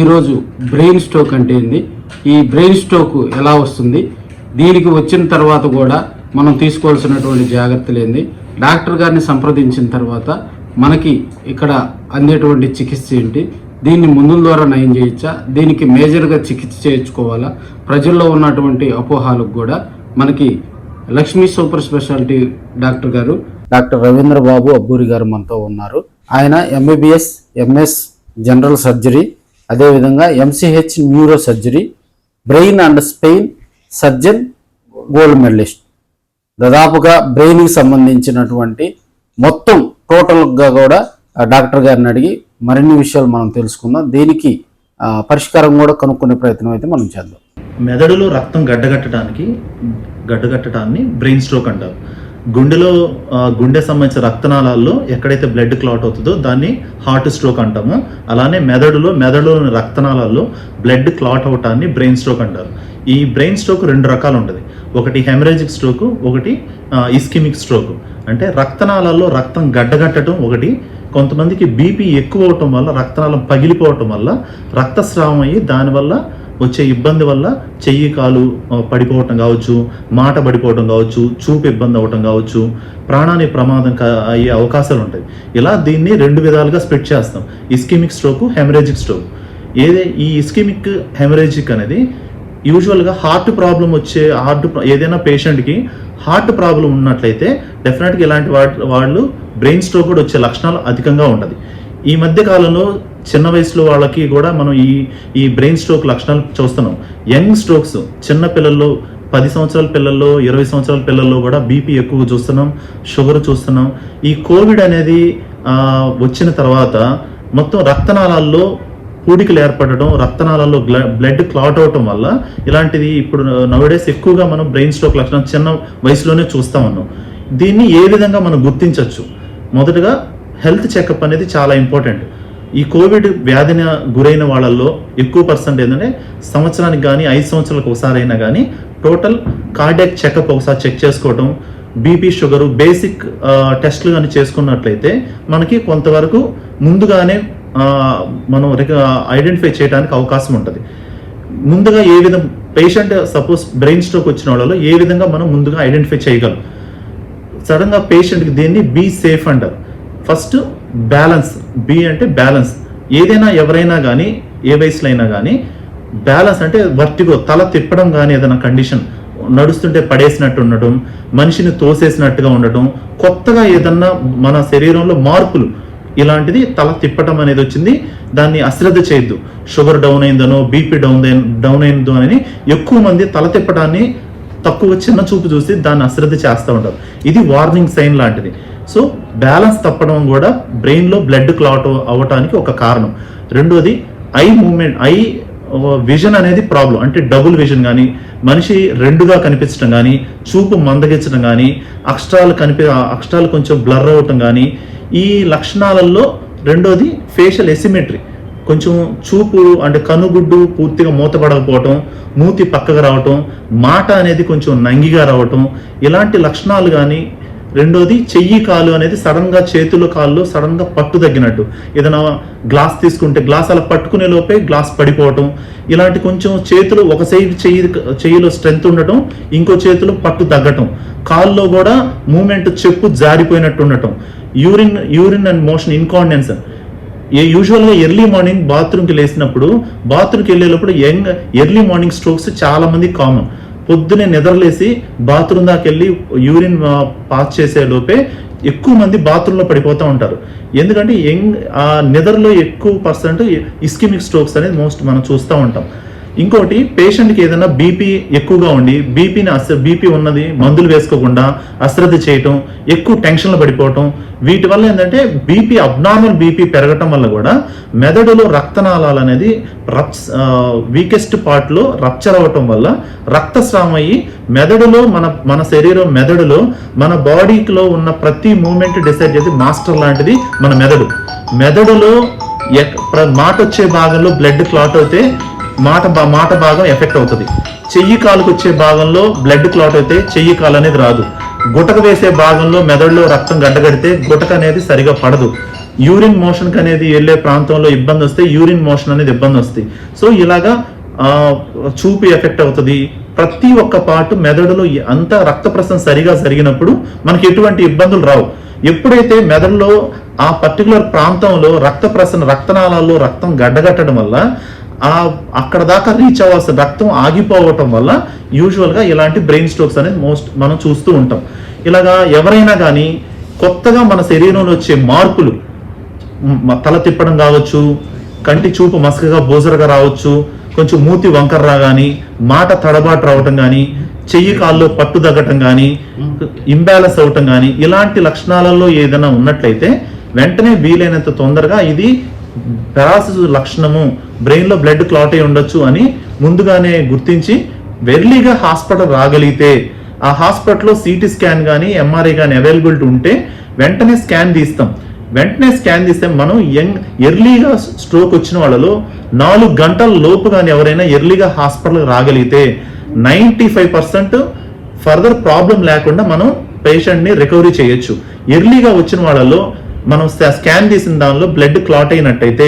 ఈరోజు brain stroke అంటే ఏంది? ఈ బ్రెయిన్ స్ట్రోక్ ఎలా వస్తుంది? దీనికి వచ్చిన తర్వాత కూడా మనం తీసుకోవాల్సినటువంటి జాగ్రత్తలు ఏంది? డాక్టర్ గారిని సంప్రదించిన తర్వాత మనకి ఇక్కడ అందేటువంటి చికిత్స ఏంటి? దీన్ని ముందు ద్వారా నయం చేయొచ్చా? దీనికి మేజర్గా చికిత్స చేయించుకోవాలా? ప్రజల్లో ఉన్నటువంటి అపోహాలకు కూడా మనకి Lakshmi super speciality doctor garu doctor Ravindra Babu Abburi garu మనతో ఉన్నారు. ఆయన ఎంబీబీఎస్ ఎంఎస్ జనరల్ సర్జరీ అదేవిధంగా MCH neuro surgery brain and spine surgeon gold medalist దాదాపుగా బ్రెయిన్కి సంబంధించినటువంటి మొత్తం టోటల్గా కూడా డాక్టర్ గారిని అడిగి మరిన్ని విషయాలు మనం తెలుసుకుందాం. దీనికి పరిష్కారం కూడా కనుక్కునే ప్రయత్నం అయితే మనం చేద్దాం. మెదడులో రక్తం గడ్డగట్టడానికి గడ్డగట్టడాన్ని బ్రెయిన్ స్ట్రోక్ అంటారు. గుండెలో గుండె సంబంధించిన రక్తనాళాల్లో ఎక్కడైతే బ్లడ్ క్లాట్ అవుతుందో దాన్ని హార్ట్ స్ట్రోక్ అంటాము. అలానే మెదడులో మెదడులోని రక్తనాళాల్లో బ్లడ్ క్లాట్ అవటాన్ని బ్రెయిన్ స్ట్రోక్ అంటారు. ఈ బ్రెయిన్ స్ట్రోక్ రెండు రకాలు ఉంటుంది ఒకటి హెమరేజిక్ స్ట్రోక్ ఒకటి ఇస్కిమిక్ స్ట్రోక్ అంటే రక్తనాళాల్లో రక్తం గడ్డగట్టడం ఒకటి కొంతమందికి బీపీ ఎక్కువ అవటం వల్ల రక్తనాళం పగిలిపోవటం వల్ల రక్తస్రావం అయ్యి దానివల్ల వచ్చే ఇబ్బంది వల్ల చెయ్యి కాలు పడిపోవటం కావచ్చు మాట పడిపోవటం కావచ్చు చూపు ఇబ్బంది అవ్వటం కావచ్చు ప్రాణానికి ప్రమాదం అయ్యే అవకాశాలు ఉంటాయి. ఇలా దీన్ని రెండు విధాలుగా స్ప్రెడ్ చేస్తాం. Ischemic stroke hemorrhagic stroke. ఏదే ఈ ఇస్కిమిక్ హెమరేజిక్ అనేది యూజువల్గా హార్ట్ ప్రాబ్లం వచ్చే హార్ట్ ఏదైనా పేషెంట్కి హార్ట్ ప్రాబ్లం ఉన్నట్లయితే డెఫినెట్గా ఇలాంటి వాటి వాళ్ళు బ్రెయిన్ స్ట్రోక్ కూడా వచ్చే లక్షణాలు అధికంగా ఉంటుంది. ఈ మధ్య కాలంలో చిన్న వయసులో వాళ్ళకి కూడా మనం ఈ ఈ బ్రెయిన్ స్ట్రోక్ లక్షణాలు చూస్తున్నాం. యంగ్ స్ట్రోక్స్ చిన్న పిల్లల్లో పది సంవత్సరాల పిల్లల్లో ఇరవై సంవత్సరాల పిల్లల్లో కూడా బీపీ ఎక్కువ చూస్తున్నాం షుగర్ చూస్తున్నాం. ఈ కోవిడ్ అనేది వచ్చిన తర్వాత మొత్తం రక్తనాళాల్లో పూడికలు ఏర్పడటం రక్తనాళాల్లో బ్లడ్ క్లాట్ అవటం వల్ల ఇలాంటిది ఇప్పుడు నవడేస్ ఎక్కువగా మనం బ్రెయిన్ స్ట్రోక్ లక్షణం చిన్న వయసులోనే చూస్తా ఉన్నాం. దీన్ని ఏ విధంగా మనం గుర్తించవచ్చు? మొదటగా హెల్త్ చెకప్ అనేది చాలా ఇంపార్టెంట్ ఈ కోవిడ్ వ్యాధిన గురైన వాళ్ళల్లో ఎక్కువ పర్సెంట్ ఏంటంటే సంవత్సరానికి కానీ ఐదు సంవత్సరాలకు ఒకసారి అయినా కానీ టోటల్ కార్డియాక్ చెకప్ ఒకసారి చెక్ చేసుకోవటం బీపీ షుగరు బేసిక్ టెస్ట్లు కానీ చేసుకున్నట్లయితే మనకి కొంతవరకు ముందుగానే మనం ఐడెంటిఫై చేయడానికి అవకాశం ఉంటుంది. ముందుగా ఏ విధం పేషెంట్ సపోజ్ బ్రెయిన్ స్ట్రోక్ వచ్చిన వాళ్ళలో ఏ విధంగా మనం ముందుగా ఐడెంటిఫై చేయగలం? సడన్గా పేషెంట్కి దీన్ని బీ సేఫ్ అంటారు. ఫస్ట్ బ్యాలెన్స్ బి అంటే బ్యాలెన్స్. ఏదైనా ఎవరైనా కానీ ఏ వయసులో అయినా కానీ బ్యాలెన్స్ అంటే వర్టిగో తల తిప్పడం కానీ ఏదైనా కండిషన్. నడుస్తుంటే పడేసినట్టు ఉండటం మనిషిని తోసేసినట్టుగా ఉండటం కొత్తగా ఏదన్నా మన శరీరంలో మార్పులు. ఇలాంటిది తల తిప్పటం అనేది వచ్చింది. దాన్ని అశ్రద్ధ చేయొద్దు. షుగర్ డౌన్ అయిందనో బీపీ డౌన్ డౌన్ అయిందో అని ఎక్కువ మంది తల తిప్పడాన్ని తక్కువ చిన్న చూపు చూసి దాన్ని అశ్రద్ధ చేస్తూ ఉంటారు. ఇది వార్నింగ్ సైన్ లాంటిది. సో బ్యాలెన్స్ తప్పడం కూడా బ్రెయిన్లో బ్లడ్ క్లాట్ అవ్వటానికి ఒక కారణం. రెండోది ఐ మూమెంట్ ఐ విజన్ అనేది ప్రాబ్లం. అంటే డబుల్ విజన్ కానీ మనిషి రెండుగా కనిపించడం కానీ చూపు మందగించడం కానీ అక్షరాలు కనిపి అక్షరాలు కొంచెం బ్లర్ అవ్వటం కానీ ఈ లక్షణాలలో రెండోది ఫేషియల్ ఎసిమెట్రీ కొంచెం చూపు అంటే కనుగుడ్డు పూర్తిగా మూతపడకపోవటం మూతి పక్కకు రావటం మాట అనేది కొంచెం నంగిగా రావటం ఇలాంటి లక్షణాలు కానీ రెండోది చెయ్యి కాలు అనేది సడన్గా చేతుల చేతులు కాళ్ళు సడన్గా పట్టు తగ్గినట్టు. ఏదైనా గ్లాస్ తీసుకుంటే గ్లాస్ అలా పట్టుకునే లోపే గ్లాస్ పడిపోవటం ఇలాంటి కొంచెం చేతులు ఒక సైడ్ చెయ్యి చెయ్యిలో స్ట్రెంత్ ఉండటం ఇంకో చేతిలో పట్టు తగ్గటం కాల్లో కూడా మూమెంట్ చెప్పు జారిపోయినట్టు ఉండటం. Urine urine and motion incontinence ఏ యూజువల్గా ఎర్లీ మార్నింగ్ బాత్రూమ్కి లేచినప్పుడు బాత్రూమ్కి వెళ్ళేటప్పుడు యంగ్ ఎర్లీ మార్నింగ్ స్ట్రోక్స్ చాలామంది కామన్ పొద్దునే నిద్రలేసి బాత్రూమ్ దాకా వెళ్ళి యూరిన్ పాస్ చేసే లోపే ఎక్కువ మంది బాత్రూంలో పడిపోతూ ఉంటారు. ఎందుకంటే యంగ్ ఆ నిద్రలో ఎక్కువ పర్సెంట్ ఇస్కిమిక్ స్ట్రోక్స్ అనేది మోస్ట్ మనం చూస్తూ ఉంటాం. ఇంకోటి పేషెంట్కి ఏదైనా బీపీ ఎక్కువగా ఉండి బీపీని అస బీపీ ఉన్నది మందులు వేసుకోకుండా అశ్రద్ధ చేయటం ఎక్కువ టెన్షన్లు పడిపోవటం వీటి వల్ల ఏంటంటే బీపీ అబ్నార్మల్ బీపీ పెరగటం వల్ల కూడా మెదడులో రక్తనాళాలు అనేది రప్స్ వీకెస్ట్ పార్ట్లో రప్చర్ అవ్వటం వల్ల రక్తస్రావం అయ్యి మెదడులో మన మన శరీరం మెదడులో మన బాడీలో ఉన్న ప్రతి మూమెంట్ డిసైడ్ చేసి మాస్టర్ లాంటిది మన మెదడు. మెదడులో మాట వచ్చే భాగంలో బ్లడ్ క్లాట్ అయితే మాట బా- మాట భాగం ఎఫెక్ట్ అవుతుంది. చెయ్యి కాలుకు వచ్చే భాగంలో బ్లడ్ క్లాట్ అయితే చెయ్యి కాలు అనేది రాదు. గుటక వేసే భాగంలో మెదడులో రక్తం గడ్డగడితే గుటక అనేది సరిగా పడదు. యూరిన్ మోషన్కి అనేది వెళ్ళే ప్రాంతంలో ఇబ్బంది వస్తే యూరిన్ మోషన్ అనేది ఇబ్బంది వస్తుంది. సో ఇలాగా చూపు ఎఫెక్ట్ అవుతుంది. ప్రతి ఒక్క పార్ట్ మెదడులో అంత అంతా రక్త ప్రసరణ సరిగా జరిగినప్పుడు మనకి ఎటువంటి ఇబ్బందులు రావు. ఎప్పుడైతే మెదడులో ఆ పర్టికులర్ ప్రాంతంలో రక్త ప్రసరణ రక్తనాళాల్లో రక్తం గడ్డగట్టడం వల్ల ఆ అక్కడ దాకా రీచ్ అవ్వాల్సిన రక్తం ఆగిపోవటం వల్ల యూజువల్గా ఇలాంటి బ్రెయిన్ స్ట్రోక్స్ అనేది మోస్ట్ మనం చూస్తూ ఉంటాం. ఇలాగా ఎవరైనా కానీ కొత్తగా మన శరీరంలో వచ్చే మార్పులు తల తిప్పడం కావచ్చు కంటి చూపు మసకగా బోజరగా రావచ్చు కొంచెం మూతి వంకర్రా కానీ మాట తడబాటు రావటం కానీ చెయ్యి కాల్లో పట్టు తగ్గటం కానీ ఇంబ్యాలెన్స్ అవటం కానీ ఇలాంటి లక్షణాలలో ఏదైనా ఉన్నట్లయితే వెంటనే వీలైనంత తొందరగా ఇది పెరాసిస్ లక్షణము బ్రెయిన్లో బ్లడ్ క్లాట్ అయి ఉండొచ్చు అని ముందుగానే గుర్తించి వెర్లీగా హాస్పిటల్ రాగలిగితే ఆ హాస్పిటల్లో సిటీ స్కాన్ కానీ ఎంఆర్ఐ కానీ అవైలబిలిటీ ఉంటే వెంటనే స్కాన్ తీస్తాం. వెంటనే స్కాన్ తీస్తే మనం యంగ్ ఎర్లీగా స్ట్రోక్ వచ్చిన వాళ్ళలో నాలుగు గంటల లోపు కానీ ఎవరైనా ఎర్లీగా హాస్పిటల్కి రాగలిగితే ninety five percent further problem లేకుండా మనం పేషెంట్ని రికవరీ చేయొచ్చు. ఎర్లీగా వచ్చిన వాళ్ళలో మనం స్కాన్ తీసిన దానిలో బ్లడ్ క్లాట్ అయినట్టయితే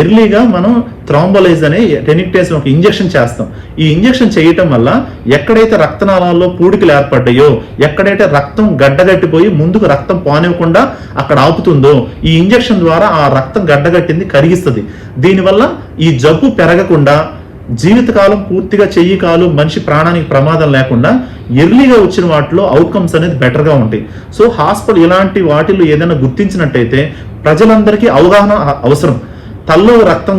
ఎర్లీగా మనం థ్రాంబోలైజ్ అనే టెనిక్టేస్ ఒక ఇంజెక్షన్ చేస్తాం. ఈ ఇంజెక్షన్ చేయటం వల్ల ఎక్కడైతే రక్తనాళాల్లో పూడికలు ఏర్పడ్డాయో ఎక్కడైతే రక్తం గడ్డగట్టిపోయి ముందుకు రక్తం పానివ్వకుండా అక్కడ ఆపుతుందో ఈ ఇంజెక్షన్ ద్వారా ఆ రక్తం గడ్డగట్టింది కరిగిస్తుంది. దీనివల్ల ఈ జబ్బు పెరగకుండా జీవితకాలం పూర్తిగా చెయ్యి కాలు మనిషి ప్రాణానికి ప్రమాదం లేకుండా ఎర్లీగా వచ్చిన వాటిలో అవుట్కమ్స్ అనేది బెటర్గా ఉంటాయి. సో హాస్పిటల్ ఇలాంటి వాటిల్లో ఏదైనా గుర్తించినట్టయితే ప్రజలందరికీ అవగాహన అవసరం. తల్లో రక్తం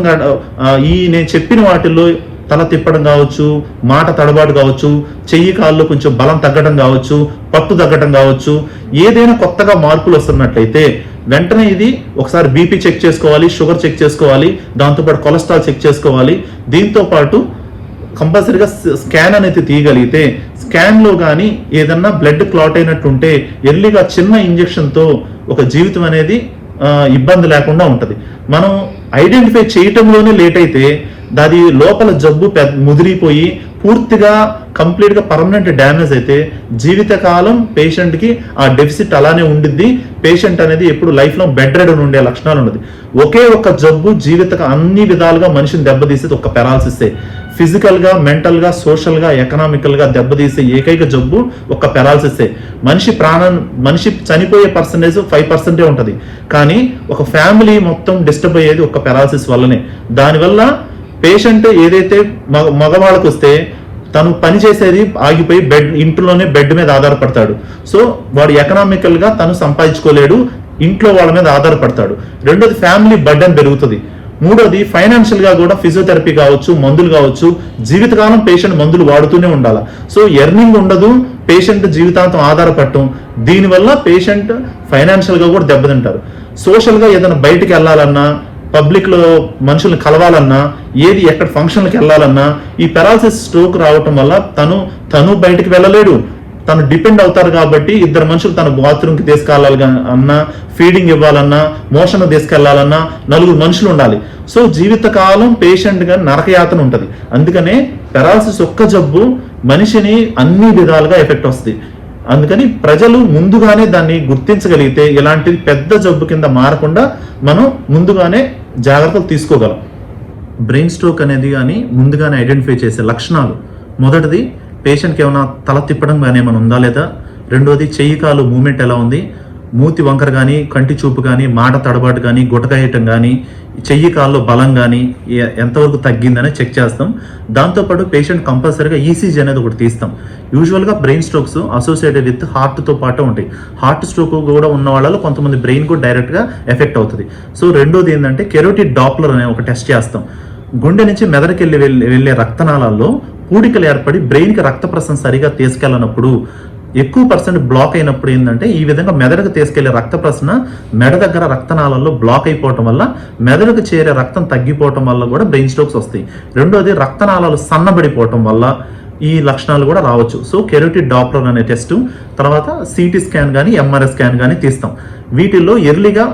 ఈ నేను చెప్పిన వాటిల్లో తల తిప్పడం కావచ్చు మాట తడబాటు కావచ్చు చెయ్యి కాల్లో కొంచెం బలం తగ్గడం కావచ్చు పట్టు తగ్గడం కావచ్చు ఏదైనా కొత్తగా మార్పులు వస్తున్నట్లయితే వెంటనే ఇది ఒకసారి బీపీ చెక్ చేసుకోవాలి షుగర్ చెక్ చేసుకోవాలి దాంతోపాటు కొలెస్ట్రాల్ చెక్ చేసుకోవాలి. దీంతో పాటు కంపల్సరీగా స్కాన్ అనేది తీయగలిగితే స్కాన్లో కానీ ఏదన్నా బ్లడ్ క్లాట్ అయినట్టుంటే ఎర్లీగా చిన్న ఇంజెక్షన్తో ఒక జీవితం అనేది ఇబ్బంది లేకుండా ఉంటుంది. మనం ఐడెంటిఫై చేయటంలోనే లేట్ అయితే దాని లోపల జబ్బు పెద్ద ముదిరిపోయి పూర్తిగా కంప్లీట్గా పర్మనెంట్ డ్యామేజ్ అయితే జీవితకాలం పేషెంట్కి ఆ డెఫిసిట్ అలానే ఉండిద్ది. పేషెంట్ అనేది ఎప్పుడు లైఫ్లో బెడ్ రెడ్ ఉండే లక్షణాలు ఉన్నది ఒకే ఒక్క జబ్బు జీవిత అన్ని విధాలుగా మనిషిని దెబ్బతీసేది ఒక పెరాలసిస్తే ఫిజికల్గా మెంటల్గా సోషల్గా ఎకనామికల్గా దెబ్బతీసే ఏకైక జబ్బు ఒక పెరాలసిస్తే మనిషి ప్రాణం మనిషి చనిపోయే పర్సంటేజ్ ఫైవ్ పర్సెంటే ఉంటుంది. కానీ ఒక ఫ్యామిలీ మొత్తం డిస్టర్బ్ అయ్యేది ఒక పెరాలసిస్ వల్లనే. దానివల్ల పేషెంట్ ఏదైతే మగ మగవాళ్ళకు వస్తే తను పని చేసేది ఆగిపోయి బెడ్ ఇంట్లోనే బెడ్ మీద ఆధారపడతాడు. సో వాడు ఎకనామికల్గా తను సంపాదించుకోలేడు ఇంట్లో వాళ్ళ మీద ఆధారపడతాడు. రెండోది ఫ్యామిలీ బర్డెన్ పెరుగుతుంది. మూడోది ఫైనాన్షియల్గా కూడా ఫిజియోథెరపీ కావచ్చు మందులు కావచ్చు జీవితకాలం పేషెంట్ మందులు వాడుతూనే ఉండాలి. సో ఎర్నింగ్ ఉండదు పేషెంట్ జీవితాంతం ఆధారపడటం. దీనివల్ల పేషెంట్ ఫైనాన్షియల్గా కూడా దెబ్బతింటారు. సోషల్గా ఏదైనా బయటికి వెళ్ళాలన్నా పబ్లిక్లో మనుషుల్ని కలవాలన్నా ఏది ఎక్కడ ఫంక్షన్లకు వెళ్ళాలన్నా ఈ పెరాలసిస్ స్ట్రోక్ రావటం వల్ల తను తను బయటికి వెళ్ళలేడు. తను డిపెండ్ అవుతారు కాబట్టి ఇద్దరు మనుషులు తన బాత్రూమ్కి తీసుకెళ్ళాలి అన్నా ఫీడింగ్ ఇవ్వాలన్నా మోషన్ తీసుకెళ్ళాలన్నా నలుగురు మనుషులు ఉండాలి. సో జీవితకాలం పేషెంట్గా నరకయాతన ఉంటుంది. అందుకనే పెరాలసిస్ ఒక్క జబ్బు మనిషిని అన్ని విధాలుగా ఎఫెక్ట్ వస్తుంది. అందుకని ప్రజలు ముందుగానే దాన్ని గుర్తించగలిగితే ఇలాంటి పెద్ద జబ్బు కింద మారకుండా మనం ముందుగానే జాగ్రత్తలు తీసుకోగలం. బ్రెయిన్ స్ట్రోక్ అనేది కానీ ముందుగానే ఐడెంటిఫై చేసే లక్షణాలు. మొదటిది పేషెంట్కి ఏమైనా తల తిప్పడం కానీ ఏమైనా ఉందా లేదా? రెండోది చెయ్యి కాలు మూమెంట్ ఎలా ఉంది? మూతి వంకర కానీ కంటి చూపు కానీ మాట తడబాటు కానీ గుటకాయటం కానీ చెయ్యి కాల్లో బలం కానీ ఎంతవరకు తగ్గిందని చెక్ చేస్తాం. దాంతోపాటు పేషెంట్ కంపల్సరీగా ఈసీజీ అనేది ఒకటి తీస్తాం. యూజువల్గా బ్రెయిన్ స్ట్రోక్స్ అసోసియేటెడ్ విత్ హార్ట్తో పాటు ఉంటాయి. హార్ట్ స్ట్రోక్ కూడా ఉన్న వాళ్ళలో కొంతమంది బ్రెయిన్ కూడా డైరెక్ట్గా ఎఫెక్ట్ అవుతుంది. సో రెండోది ఏంటంటే కెరోటిడ్ డాప్లర్ అనే ఒక టెస్ట్ చేస్తాం. గుండె నుంచి మెదడుకి వెళ్ళి వెళ్ళే వెళ్ళే రక్తనాళాల్లో పూడికలు ఏర్పడి బ్రెయిన్కి రక్త ప్రసరణ సరిగా తీసుకెళ్ళనప్పుడు ఎక్కువ పర్సెంట్ బ్లాక్ అయినప్పుడు ఏంటంటే ఈ విధంగా మెదడుకు తీసుకెళ్ళే రక్త ప్రసరణ మెడ దగ్గర రక్తనాళాల్లో బ్లాక్ అయిపోవటం వల్ల మెదడుకు చేరే రక్తం తగ్గిపోవటం వల్ల కూడా బ్రెయిన్ స్ట్రోక్స్ వస్తాయి. రెండోది రక్తనాళాలు సన్నబడిపోవటం వల్ల ఈ లక్షణాలు కూడా రావచ్చు. సో కెరోటిడ్ డాప్లర్ అనే టెస్ట్ తర్వాత సిటీ స్కాన్ కానీ ఎంఆర్ఐ స్కాన్ కానీ తీస్తాం. వీటిల్లో ఎర్లీగా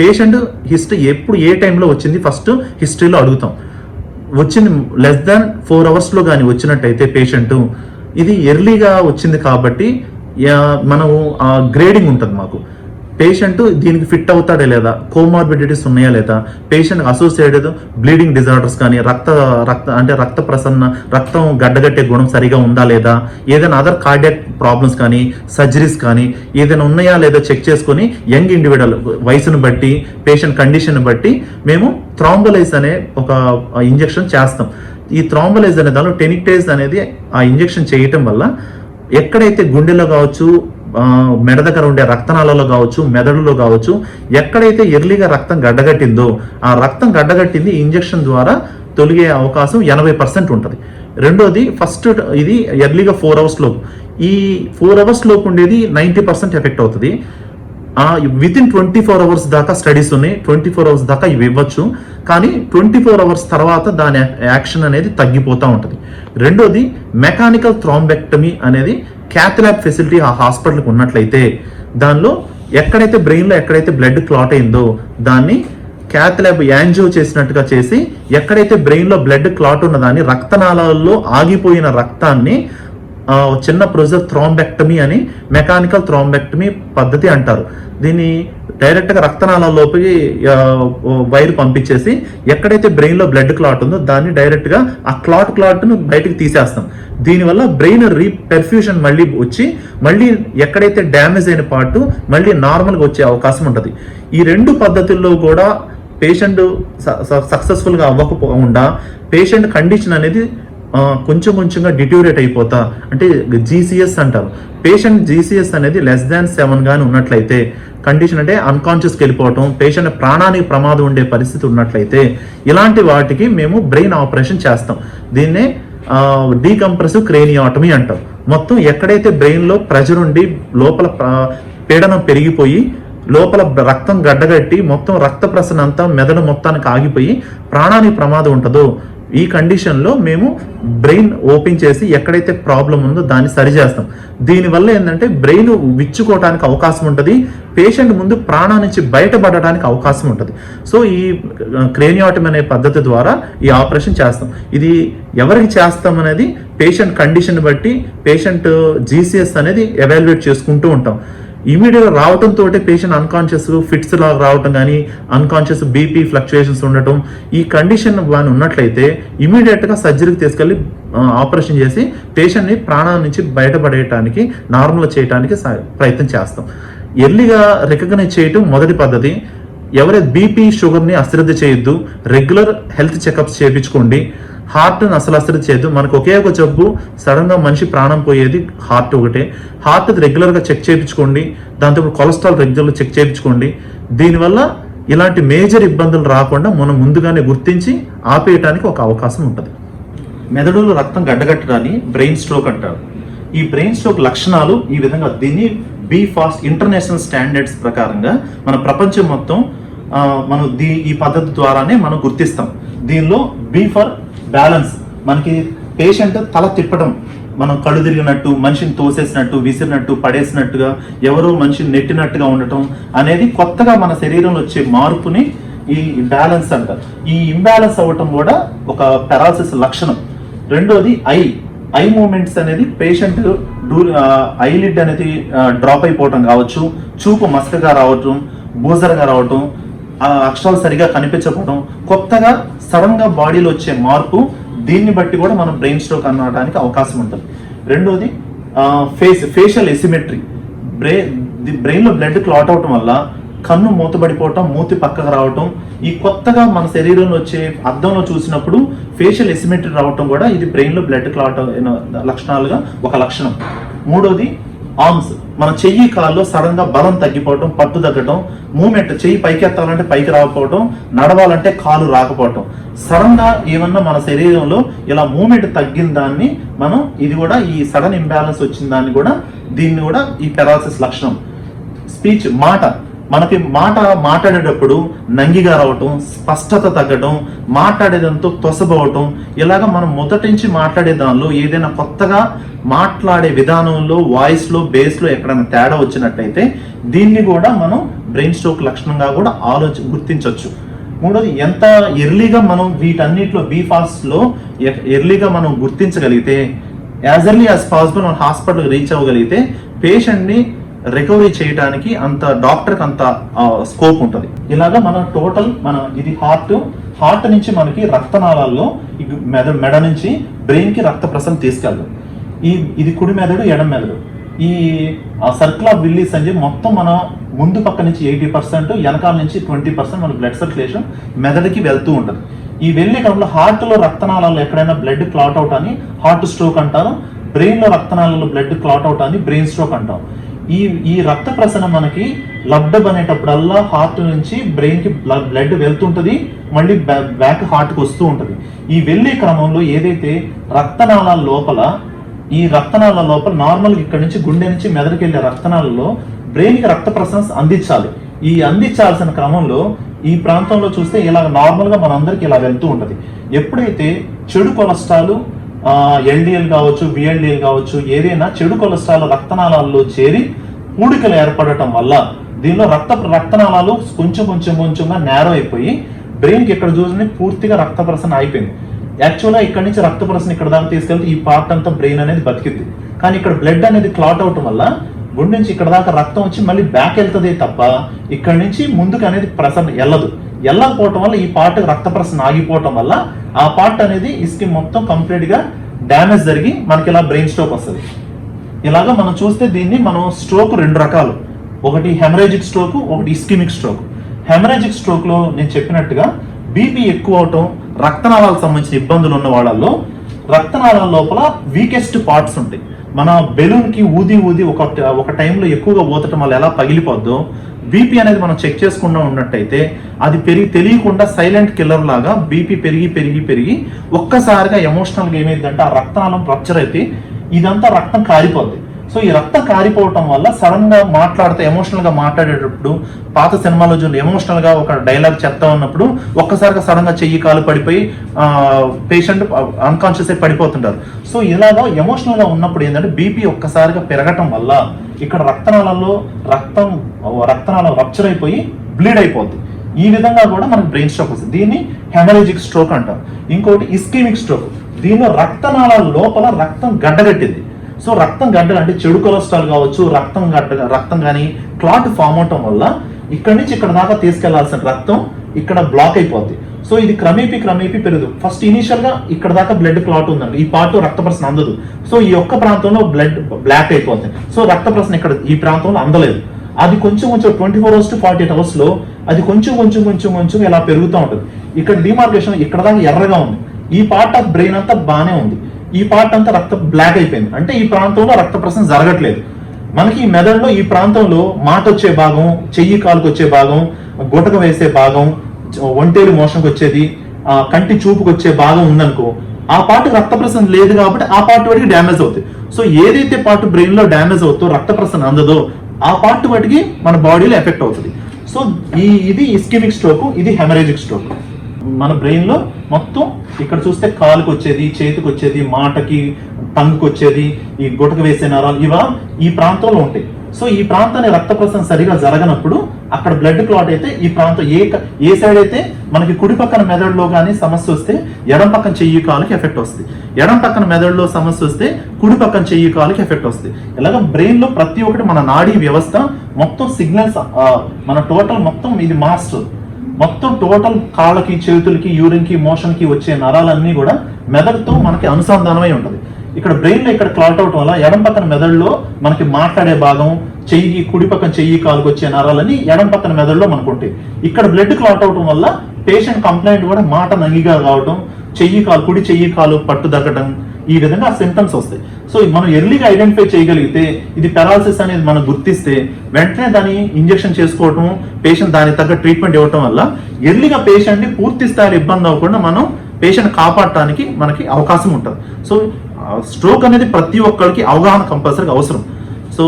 పేషెంట్ హిస్టరీ ఎప్పుడు ఏ టైంలో వచ్చింది ఫస్ట్ హిస్టరీలో అడుగుతాం. వచ్చింది లెస్ దాన్ ఫోర్ అవర్స్లో కానీ వచ్చినట్టయితే పేషెంట్ ఇది ఎర్లీగా వచ్చింది కాబట్టి మనము గ్రేడింగ్ ఉంటుంది మాకు. పేషెంట్ దీనికి ఫిట్ అవుతాడే లేదా? కోమార్బిడిటీస్ ఉన్నాయా లేదా? పేషెంట్ అసోసియేటెడ్ బ్లీడింగ్ డిజార్డర్స్ కానీ రక్త రక్త అంటే రక్త ప్రసన్న రక్తం గడ్డగట్టే గుణం సరిగా ఉందా లేదా? ఏదైనా అదర్ కార్డియాక్ ప్రాబ్లమ్స్ కానీ సర్జరీస్ కానీ ఏదైనా ఉన్నాయా లేదా చెక్ చేసుకొని యంగ్ ఇండివిజువల్ వయసును బట్టి పేషెంట్ కండిషన్ బట్టి మేము థ్రాంబలైజ్ అనే ఒక ఇంజెక్షన్ చేస్తాం. ఈ థ్రాంబలైజ్ అనే దానిలో టెనిక్టేజ్ అనేది ఆ ఇంజెక్షన్ చేయటం వల్ల ఎక్కడైతే గుండెలో కావచ్చు మెడ దగ్గర ఉండే రక్తనాళాలో కావచ్చు మెదడులో కావచ్చు ఎక్కడైతే ఎర్లీగా రక్తం గడ్డగట్టిందో ఆ రక్తం గడ్డగట్టింది ఇంజెక్షన్ ద్వారా తొలిగే అవకాశం ఎనభై పర్సెంట్ ఉంటుంది. రెండోది ఫస్ట్ ఇది ఎర్లీగా ఫోర్ అవర్స్ లోపు. ఈ ఫోర్ అవర్స్ లోపు ఉండేది నైంటీ పర్సెంట్ ఎఫెక్ట్ అవుతుంది. Within twenty four hours దాకా స్టడీస్ ఉన్నాయి. ట్వంటీ ఫోర్ అవర్స్ దాకా ఇవి ఇవ్వచ్చు. కానీ ట్వంటీ ఫోర్ అవర్స్ తర్వాత దాని యాక్షన్ అనేది తగ్గిపోతూ ఉంటుంది. రెండోది మెకానికల్ థ్రాంబెక్టమీ అనేది క్యాథ్లాబ్ ఫెసిలిటీ ఆ హాస్పిటల్కి ఉన్నట్లయితే దానిలో ఎక్కడైతే బ్రెయిన్లో ఎక్కడైతే బ్లడ్ క్లాట్ అయిందో దాన్ని క్యాథ్లాబ్ యాంజియో చేసినట్టుగా చేసి ఎక్కడైతే బ్రెయిన్లో బ్లడ్ క్లాట్ ఉన్నదాన్ని రక్తనాళాల్లో ఆగిపోయిన రక్తాన్ని చిన్న ప్రొజర్ థ్రాంబెక్టమీ అని మెకానికల్ థ్రాంబెక్టమీ పద్ధతి అంటారు. దీన్ని డైరెక్ట్గా రక్తనాళాల్లోకి వైర్ పంపించేసి ఎక్కడైతే బ్రెయిన్లో బ్లడ్ క్లాట్ ఉందో దాన్ని డైరెక్ట్గా ఆ క్లాట్ క్లాట్ను బయటకు తీసేస్తాం. దీనివల్ల బ్రెయిన్ రీపెర్ఫ్యూషన్ మళ్ళీ వచ్చి మళ్ళీ ఎక్కడైతే డ్యామేజ్ అయిన పార్ట్ మళ్ళీ నార్మల్గా వచ్చే అవకాశం ఉంటుంది. ఈ రెండు పద్ధతుల్లో కూడా పేషెంట్ సక్సెస్ఫుల్గా అవ్వకపోకుండా పేషెంట్ కండిషన్ అనేది కొంచెం కొంచెంగా డిట్యూరేట్ అయిపోతా. అంటే జీసీఎస్ అంటారు పేషెంట్ జీసీఎస్ అనేది లెస్ దాన్ సెవెన్ గాని ఉన్నట్లయితే కండిషన్ అంటే అన్కాన్షియస్కి వెళ్ళిపోవటం పేషెంట్ ప్రాణానికి ప్రమాదం ఉండే పరిస్థితి ఉన్నట్లయితే ఇలాంటి వాటికి మేము బ్రెయిన్ ఆపరేషన్ చేస్తాం. దీన్నే డీకంప్రెసివ్ క్రేనియాటమీ అంటాం. మొత్తం ఎక్కడైతే బ్రెయిన్లో ప్రెజర్ ఉండి లోపల పీడనం పెరిగిపోయి లోపల రక్తం గడ్డగట్టి మొత్తం రక్త ప్రసరణ అంతా మెదడు మొత్తానికి ఆగిపోయి ప్రాణానికి ప్రమాదం ఉంటుందో ఈ కండిషన్లో మేము బ్రెయిన్ ఓపెన్ చేసి ఎక్కడైతే ప్రాబ్లం ఉందో దాన్ని సరిచేస్తాం దీనివల్ల ఏంటంటే బ్రెయిన్ విచ్చుకోవడానికి అవకాశం ఉంటుంది. పేషెంట్ ముందు ప్రాణానికి నుంచి బయటపడడానికి అవకాశం ఉంటుంది. సో ఈ క్రేనియాటమ్ అనే పద్ధతి ద్వారా ఈ ఆపరేషన్ చేస్తాం. ఇది ఎవరికి చేస్తాం అనేది పేషెంట్ కండిషన్ బట్టి పేషెంట్ జీసీఎస్ అనేది ఎవాల్యుయేట్ చేసుకుంటూ ఉంటాం. ఇమీడియట్గా రావడంతో పేషెంట్ అన్కాన్షియస్ ఫిట్స్ లాగా రావటం కానీ అన్కాన్షియస్ బీపీ ఫ్లక్చుయేషన్స్ ఉండటం ఈ కండిషన్ కానీ ఉన్నట్లయితే ఇమీడియట్గా సర్జరీకి తీసుకెళ్ళి ఆపరేషన్ చేసి పేషెంట్ని ప్రాణాల నుంచి బయటపడేయటానికి నార్మల్ చేయడానికి సా- ప్రయత్నం చేస్తాం. ఎర్లీగా రికగ్నైజ్ చేయటం మొదటి పద్ధతి. ఎవరైతే బీపీ షుగర్ని అశ్రద్ధ చేయొద్దు రెగ్యులర్ హెల్త్ చెకప్స్ చేయించుకోండి. హార్ట్ని అసలు అసలు చేయదు. మనకు ఒకే ఒక జబ్బు సడన్గా మనిషి ప్రాణం పోయేది హార్ట్ ఒకటే. హార్ట్ రెగ్యులర్గా చెక్ చేయించుకోండి. దాంతో కొలెస్ట్రాల్ రెగ్యులర్ చెక్ చేయించుకోండి. దీనివల్ల ఇలాంటి మేజర్ ఇబ్బందులు రాకుండా మనం ముందుగానే గుర్తించి ఆపేయటానికి ఒక అవకాశం ఉంటుంది. మెదడులో రక్తం గడ్డగట్టడాన్ని బ్రెయిన్ స్ట్రోక్ అంటారు. ఈ బ్రెయిన్ స్ట్రోక్ లక్షణాలు ఈ విధంగా దీన్ని బీ ఫాస్ట్ ఇంటర్నేషనల్ స్టాండర్డ్స్ ప్రకారంగా మన ప్రపంచం మొత్తం మనం దీ ఈ పద్ధతి ద్వారానే మనం గుర్తిస్తాం. దీనిలో బీ ఫర్ బ్యాలెన్స్. మనకి పేషెంట్ తల తిప్పడం మనం కళ్ళు తిరిగినట్టు మనిషిని తోసేసినట్టు విసిరినట్టు పడేసినట్టుగా ఎవరో మనిషిని నెట్టినట్టుగా ఉండటం అనేది కొత్తగా మన శరీరంలో వచ్చే మార్పుని ఈ బ్యాలెన్స్ అంటారు ఈ ఇంబ్యాలెన్స్ అవ్వటం కూడా ఒక పెరాలసిస్ లక్షణం. రెండోది ఐ. ఐ మూమెంట్స్ అనేది పేషెంట్ డూ ఐలిడ్ అనేది డ్రాప్ అయిపోవటం కావచ్చు చూపు మసకగా రావటం బూజరగా రావటం ఆ అక్షరాలు సరిగా కనిపించకపోవడం కొత్తగా సడన్గా బాడీలో వచ్చే మార్పు దీన్ని బట్టి కూడా మనం బ్రెయిన్ స్ట్రోక్ అనడానికి అవకాశం ఉంటుంది. రెండోది ఫేస్ ఫేషియల్ ఎసిమెట్రీ బ్రె బ్రెయిన్ బ్రెయిన్లో బ్లడ్ క్లాట్ అవటం వల్ల కన్ను మూతబడిపోవటం మూతి పక్కకు రావటం ఈ కొత్తగా మన శరీరంలో వచ్చే అద్దంలో చూసినప్పుడు ఫేషియల్ ఎసిమెట్రీ రావటం కూడా ఇది బ్రెయిన్లో బ్లడ్ క్లాట్ లక్షణాలుగా ఒక లక్షణం. మూడోది ఆర్మ్స్. మన చెయ్యి కాల్లో సడన్గా బలం తగ్గిపోవటం పట్టు తగ్గటం మూమెంట్ చెయ్యి పైకి ఎత్తాలంటే పైకి రాకపోవటం నడవాలంటే కాలు రాకపోవటం. సడన్గా ఏమన్నా మన శరీరంలో ఇలా మూమెంట్ తగ్గిన దాన్ని మనం ఇది కూడా ఈ సడన్ ఇంబ్యాలెన్స్ వచ్చిన దాన్ని కూడా దీన్ని కూడా ఈ పెరాలసిస్ లక్షణం. స్పీచ్ మాట. మనకి మాట మాట్లాడేటప్పుడు నంగిగా రావటం స్పష్టత తగ్గడం మాట్లాడేదంతో తొసబవటం ఇలాగ మనం మొదటి నుంచి మాట్లాడే దానిలో ఏదైనా కొత్తగా మాట్లాడే విధానంలో వాయిస్లో బేస్లో ఎక్కడైనా తేడా వచ్చినట్టయితే దీన్ని కూడా మనం బ్రెయిన్ స్ట్రోక్ లక్షణంగా కూడా ఆలోచన గుర్తించవచ్చు మూడోది ఎంత ఎర్లీగా మనం వీటన్నిటిలో బీ ఫాస్ట్లో ఎర్లీగా మనం గుర్తించగలిగితే యాజ్ ఎర్లీ యాజ్ పాసిబుల్ మనం హాస్పిటల్కి రీచ్ అవ్వగలిగితే పేషెంట్ని రికవరీ చేయడానికి అంత డాక్టర్కి అంత స్కోప్ ఉంటుంది. ఇలాగా మన టోటల్ మన ఇది హార్ట్ హార్ట్ నుంచి మనకి రక్తనాళాల్లో మెద మెడ నుంచి బ్రెయిన్కి రక్త ప్రసరణ తీసుకెళ్ళదు ఈ ఇది కుడి మెదడు ఎడం మెదడు. ఈ సర్కిల్ ఆఫ్ విల్లీస్ అని చెప్పి మొత్తం మన ముందు పక్క నుంచి ఎయిటీ పర్సెంట్ వెనకాల నుంచి ట్వంటీ పర్సెంట్ మన బ్లడ్ సర్క్యులేషన్ మెదడుకి వెళ్తూ ఉంటుంది. ఈ వెళ్ళే క్రమంలో హార్ట్లో రక్తనాళాల్లో ఎక్కడైనా బ్లడ్ క్లాట్ అవుట్ అని హార్ట్ స్ట్రోక్ అంటారు. బ్రెయిన్లో రక్తనాళాల్లో బ్లడ్ క్లాట్ అవుట్ అని బ్రెయిన్ స్ట్రోక్ అంటాం. ఈ ఈ రక్త ప్రసరణ మనకి లబ్డబ్ అనేటప్పుడల్లా హార్ట్ నుంచి బ్రెయిన్కి బ్లడ్ వెళ్తుంటది మళ్ళీ బ్యాక్ హార్ట్కి వస్తూ ఉంటది. ఈ వెళ్ళే క్రమంలో ఏదైతే రక్తనాళాల లోపల ఈ రక్తనాళాల లోపల నార్మల్ ఇక్కడ నుంచి గుండె నుంచి మెదడుకి వెళ్ళే రక్తనాళాల్లో బ్రెయిన్కి రక్త ప్రసరణ అందించాలి. ఈ అందించాల్సిన క్రమంలో ఈ ప్రాంతంలో చూస్తే ఇలా నార్మల్గా మనందరికి ఇలా వెళ్తూ ఉంటది. ఎప్పుడైతే చెడు కొలెస్ట్రాల్ ఎల్డిఎల్ కావచ్చు విఎల్డిఎల్ కావచ్చు ఏదైనా చెడు కొలెస్ట్రాల్ రక్తనాళాల్లో చేరి పూడికలు ఏర్పడటం వల్ల దీనిలో రక్త రక్తనాళాలు కొంచెం కొంచెం కొంచెంగా నేరో అయిపోయి బ్రెయిన్కి ఎక్కడ ఇక్కడ చూసి పూర్తిగా రక్త ప్రసరణ అయిపోయింది. యాక్చువల్గా ఇక్కడ నుంచి రక్త ప్రసరణ ఇక్కడ దాకా తీసుకెళ్తే ఈ పార్ట్ అంతా బ్రెయిన్ అనేది బతికింది కానీ ఇక్కడ బ్లడ్ అనేది క్లాట్ అవటం వల్ల గుండె నుంచి ఇక్కడ దాకా రక్తం వచ్చి మళ్ళీ బ్యాక్ వెళ్తుంది తప్ప ఇక్కడ నుంచి ముందుకు అనేది ప్రసరణ వెళ్ళదు వెళ్ళకపోవటం వల్ల ఈ పార్ట్ రక్త ప్రసరణ ఆగిపోవటం వల్ల ఆ పార్ట్ అనేది ఇస్కి మొత్తం కంప్లీట్గా డ్యామేజ్ జరిగి మనకి ఇలా బ్రెయిన్ స్ట్రోక్ వస్తుంది. ఇలాగా మనం చూస్తే దీన్ని మనం స్ట్రోక్ రెండు రకాలు. ఒకటి హెమరేజిక్ స్ట్రోక్ ఒకటి ఇస్కిమిక్ స్ట్రోక్ హెమరేజిక్ స్ట్రోక్లో నేను చెప్పినట్టుగా బీపీ ఎక్కువ అవటం రక్తనాళాలకు సంబంధించిన ఇబ్బందులు ఉన్న వాళ్ళల్లో రక్తనాళాల లోపల వీకెస్ట్ పార్ట్స్ ఉంటాయి. మన బెలూన్కి ఊది ఊది ఒక ఒక టైంలో ఎక్కువగా ఊతటం వల్ల ఎలా పగిలిపోద్దో బీపీ అనేది మనం చెక్ చేసుకుండా ఉన్నట్టయితే అది పెరిగి తెలియకుండా సైలెంట్ కిల్లర్ లాగా బీపీ పెరిగి పెరిగి పెరిగి ఒక్కసారిగా ఎమోషనల్గా ఏమైందంటే ఆ రక్తనాళం రప్చర్ అయితే ఇదంతా రక్తం కారిపోద్ది. సో ఈ రక్తం కారిపోవటం వల్ల సడన్గా మాట్లాడితే ఎమోషనల్గా మాట్లాడేటప్పుడు పాత సినిమాలో చూడండి ఎమోషనల్గా ఒక డైలాగ్ చెప్తా ఉన్నప్పుడు ఒక్కసారిగా సడన్గా చెయ్యి కాలు పడిపోయి పేషెంట్ అన్కాన్షియస్ అయి పడిపోతుంటారు. సో ఇలాగా ఎమోషనల్గా ఉన్నప్పుడు ఏంటంటే బీపీ ఒక్కసారిగా పెరగటం వల్ల ఇక్కడ రక్తనాళాల్లో రక్తం రక్తనాళం రప్చర్ అయిపోయి బ్లీడ్ అయిపోద్ది. ఈ విధంగా కూడా మనకు బ్రెయిన్ స్ట్రోక్ వస్తుంది. దీన్ని హెమరేజిక్ స్ట్రోక్ అంటారు. ఇంకోటి ఇస్కీమిక్ స్ట్రోక్ దీనిలో రక్తనాళాల లోపల రక్తం గడ్డగట్టింది. సో రక్తం గడ్డలు అంటే చెడు కొలెస్ట్రాల్ కావచ్చు రక్తం గడ్డ రక్తం కానీ క్లాట్ ఫామ్ అవటం వల్ల ఇక్కడ నుంచి ఇక్కడ దాకా తీసుకెళ్ళాల్సిన రక్తం ఇక్కడ బ్లాక్ అయిపోద్ది. సో ఇది క్రమేపీ క్రమేపీ పెరుగుదు. ఫస్ట్ ఇనీషియల్గా ఇక్కడ దాకా బ్లడ్ క్లాట్ ఉందండి. ఈ పార్ట్ రక్త ప్రసన అందదు. సో ఈ యొక్క ప్రాంతంలో బ్లడ్ బ్లాక్ అయిపోతుంది సో రక్త ప్రసన ఇక్కడ ఈ ప్రాంతంలో అందలేదు. అది కొంచెం కొంచెం twenty four hours to forty eight అవర్స్లో అది కొంచెం కొంచెం కొంచెం కొంచెం ఇలా పెరుగుతూ ఉంటుంది. ఇక్కడ డిమార్కేషన్ ఇక్కడ దాకా ఎర్రగా ఉంది. ఈ పార్ట్ ఆఫ్ బ్రెయిన్ అంతా బాగానే ఉంది. ఈ పార్ట్ అంతా రక్త బ్లాక్ అయిపోయింది. అంటే ఈ ప్రాంతంలో రక్త ప్రసరణ జరగట్లేదు. మనకి ఈ మెదడులో ఈ ప్రాంతంలో మాట వచ్చే భాగం చెయ్యి కాలుకు వచ్చే భాగం గుటక వేసే భాగం ఒంటేలు మోషంకి వచ్చేది ఆ కంటి చూపుకు వచ్చే భాగం ఉందనుకో ఆ పార్ట్ రక్త ప్రసరణ లేదు కాబట్టి ఆ పార్ట్ వాటికి డ్యామేజ్ అవుతుంది సో ఏదైతే పార్ట్ బ్రెయిన్లో డ్యామేజ్ అవుతుందో రక్త ప్రసరణ అందదో ఆ పార్ట్ వాటికి మన బాడీలో ఎఫెక్ట్ అవుతుంది. సో ఈ ఇది ఇస్కిమిక్ స్ట్రోక్ ఇది హెమరేజిక్ స్ట్రోక్ మన బ్రెయిన్లో మొత్తం ఇక్కడ చూస్తే కాలుకి వచ్చేది చేతికి వచ్చేది మాటకి టంగ్కి వచ్చేది ఈ గుటక వేసే నరాలు ఇవా ఈ ప్రాంతంలో ఉంటాయి. సో ఈ ప్రాంతాన్ని రక్త ప్రసరణ సరిగా జరగనప్పుడు అక్కడ బ్లడ్ క్లాట్ అయితే ఈ ప్రాంతం ఏ ఏ సైడ్ అయితే మనకి కుడి పక్కన మెదడులో కానీ సమస్య వస్తే ఎడం పక్కన చెయ్యి కాలుకి ఎఫెక్ట్ వస్తుంది. ఎడం పక్కన మెదడులో సమస్య వస్తే కుడి పక్కన చెయ్యి కాలుకి ఎఫెక్ట్ వస్తుంది. ఇలాగ బ్రెయిన్లో ప్రతి ఒక్కటి మన నాడీ వ్యవస్థ మొత్తం సిగ్నల్స్ మన టోటల్ మొత్తం ఇది మాస్టర్. మొత్తం టోటల్ కాళ్ళకి చేతులకి యూరిన్కి మోషన్కి వచ్చే నరాలన్నీ కూడా మెదడుతో మనకి అనుసంధానమై ఉంటుంది. ఇక్కడ బ్రెయిన్లో ఇక్కడ క్లాట్ అవటం వల్ల ఎడం పక్కన మెదడులో మనకి మాట్లాడే భాగం చెయ్యి కుడి పక్కన చెయ్యి కాలుకు వచ్చే నరాలన్నీ ఎడం పక్కన మెదడులో మనకు ఉంటాయి. ఇక్కడ బ్లడ్ క్లాట్ అవటం వల్ల పేషెంట్ కంప్లైంట్ కూడా మాట నంగిగా కావటం చెయ్యి కాలు కుడి చెయ్యి కాలు పట్టు దగ్గటం ఈ విధంగా సింటమ్స్ వస్తాయి. సో మనం ఎర్లీగా ఐడెంటిఫై చేయగలిగితే ఇది పెరాలసిస్ అనేది మనం గుర్తిస్తే వెంటనే దాన్ని ఇంజెక్షన్ చేసుకోవటం పేషెంట్ దానికి తగ్గ ట్రీట్మెంట్ ఇవ్వటం వల్ల ఎర్లీగా పేషెంట్ని పూర్తి స్థాయిలో ఇబ్బంది అవ్వకుండా మనం పేషెంట్ కాపాడటానికి మనకి అవకాశం ఉంటుంది. సో స్ట్రోక్ అనేది ప్రతి ఒక్కరికి అవగాహన కంపల్సరీగా అవసరం. సో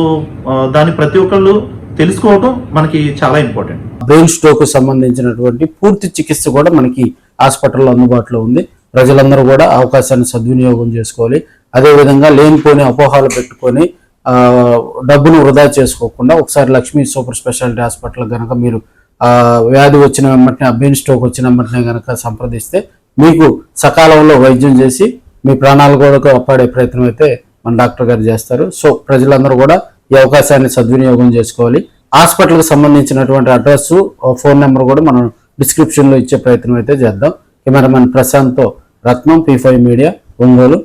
దాన్ని ప్రతి ఒక్కళ్ళు తెలుసుకోవటం మనకి చాలా ఇంపార్టెంట్ బ్రెయిన్ స్ట్రోక్ సంబంధించినటువంటి పూర్తి చికిత్స కూడా మనకి హాస్పిటల్లో అందుబాటులో ఉంది. ప్రజలందరూ కూడా అవకాశాన్ని సద్వినియోగం చేసుకోవాలి. అదేవిధంగా లేనిపోని అపోహాలు పెట్టుకొని డబ్బును వృధా చేసుకోకుండా ఒకసారి లక్ష్మీ సూపర్ స్పెషాలిటీ హాస్పిటల్ కనుక మీరు వ్యాధి వచ్చిన వెంటనే బ్రెయిన్ స్ట్రోక్ వచ్చిన వెంటనే కనుక సంప్రదిస్తే మీకు సకాలంలో వైద్యం చేసి మీ ప్రాణాలు కూడా కాపాడే ప్రయత్నం అయితే మన డాక్టర్ గారు చేస్తారు. సో ప్రజలందరూ కూడా ఈ అవకాశాన్ని సద్వినియోగం చేసుకోవాలి. హాస్పిటల్కి సంబంధించినటువంటి అడ్రస్ ఫోన్ నెంబర్ కూడా మనం డిస్క్రిప్షన్లో ఇచ్చే ప్రయత్నం అయితే చేద్దాం. Cameraman ప్రశాంత్తో Ratnam P five media Ongole.